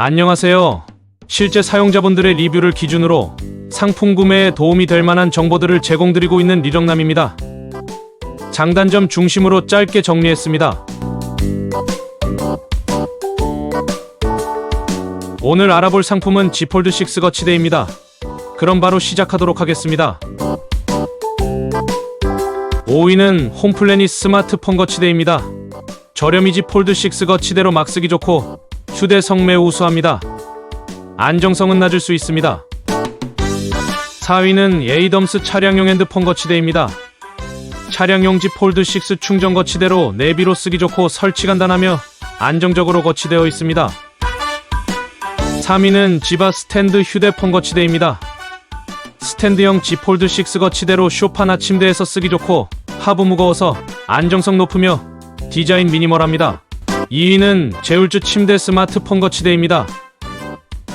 안녕하세요. 실제 사용자분들의 리뷰를 기준으로 상품 구매에 도움이 될 만한 정보들을 제공드리고 있는 리정남입니다. 장단점 중심으로 짧게 정리했습니다. 오늘 알아볼 상품은 지폴드 6 거치대입니다. 그럼 바로 시작하도록 하겠습니다. 5위는 홈플래닛 스마트폰 거치대입니다. 저렴이지 폴드 6 거치대로 막 쓰기 좋고 휴대성 매우 우수합니다. 안정성은 낮을 수 있습니다. 4위는 에이덤스 차량용 핸드폰 거치대입니다. 차량용 지 폴드 6 충전 거치대로 내비로 쓰기 좋고 설치 간단하며 안정적으로 거치되어 있습니다. 3위는 지바 스탠드 휴대폰 거치대입니다. 스탠드형 G 폴드 6 거치대로 쇼파나 침대에서 쓰기 좋고 하부 무거워서 안정성 높으며 디자인 미니멀합니다. 2위는 제울즈 침대 스마트폰 거치대입니다.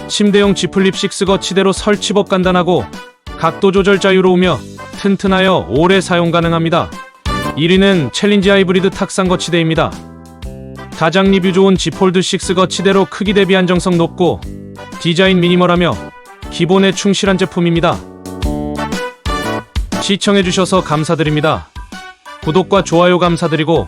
침대용 G 플립 6 거치대로 설치법 간단하고 각도 조절 자유로우며 튼튼하여 오래 사용 가능합니다. 1위는 챌린지 하이브리드 탁상 거치대입니다. 가장 리뷰 좋은 G 폴드 6 거치대로 크기 대비 안정성 높고 디자인 미니멀하며 기본에 충실한 제품입니다. 시청해주셔서 감사드립니다. 구독과 좋아요 감사드리고